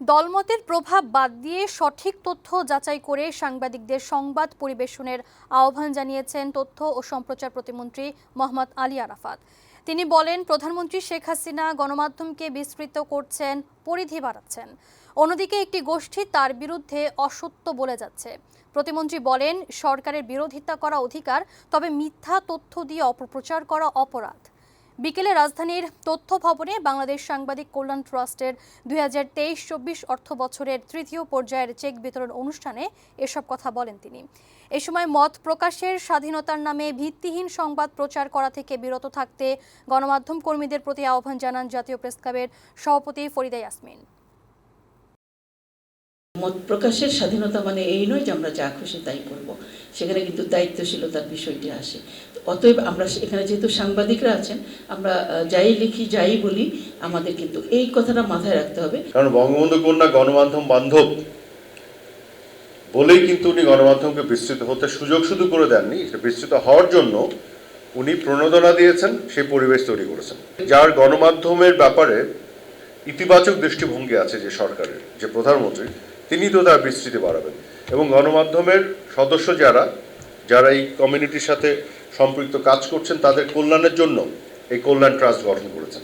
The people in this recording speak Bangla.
দলমতের প্রভাব বাদ দিয়ে সঠিক তথ্য যাচাই করে সাংবাদিকদের সংবাদ পরিবেশনের আহ্বান জানিয়েছেন তথ্য ও সম্প্রচার প্রতিমন্ত্রী মোহাম্মদ আলী আরাফাত। তিনি বলেন, প্রধানমন্ত্রী শেখ হাসিনা গণমাধ্যমকে বিস্তৃত করছেন, পরিধি বাড়াচ্ছেন। অন্যদিকে একটি গোষ্ঠী তার বিরুদ্ধে অসত্য বলে যাচ্ছে। প্রতিমন্ত্রী বলেন, সরকারের বিরোধিতা করা অধিকার, তবে মিথ্যা তথ্য দিয়ে অপপ্রচার করা অপরাধ। বিকেলে রাজধানীর তথ্য ভবনে বাংলাদেশ সাংবাদিক কল্যাণ ট্রাস্টের দুই হাজার তেইশ চব্বিশ অর্থ বছরের তৃতীয় পর্যায়ের চেক বিতরণ অনুষ্ঠানে এসব কথা বলেন তিনি। এ সময় মত প্রকাশের স্বাধীনতার নামে ভিত্তিহীন সংবাদ প্রচার করা থেকে বিরত থাকতে গণমাধ্যম কর্মীদের প্রতি আহ্বান জানান জাতীয় প্রেস ক্লাবের সভাপতি ফরিদা ইয়াসমিন। মত প্রকাশের স্বাধীনতা মানে এই নয় যে আমরা যা খুশি তাই করব। সেখানে কিন্তু দায়িত্বশীলতার বিষয়টি আসে। অতএব আমরা এখানে যেহেতু সাংবাদিকরা আছেন, আমরা যাই লিখি, যাই বলি, আমাদের কিন্তু এই কথাটা মাথায় রাখতে হবে। কারণ বঙ্গবন্ধু কন্যা গণমাধ্যম বান্ধব বলেই কিন্তু উনি গণমাধ্যমকে বিস্তৃত হতে সুযোগ শুধু করে দেননি বিস্তৃত হওয়ার জন্য উনি প্রণোদনা দিয়েছেন, সেই পরিবেশ তৈরি করেছেন। যার গণমাধ্যমের ব্যাপারে ইতিবাচক দৃষ্টিভঙ্গি আছে যে সরকারের, যে প্রধানমন্ত্রী তিনি তো তার বিস্তৃতি বাড়াবেন। এবং গণমাধ্যমের সদস্য যারা যারা এই কমিউনিটির সাথে সম্পৃক্ত কাজ করছেন, তাদের কল্যাণের জন্য এই কল্যাণ ট্রাস্ট গঠন করেছেন।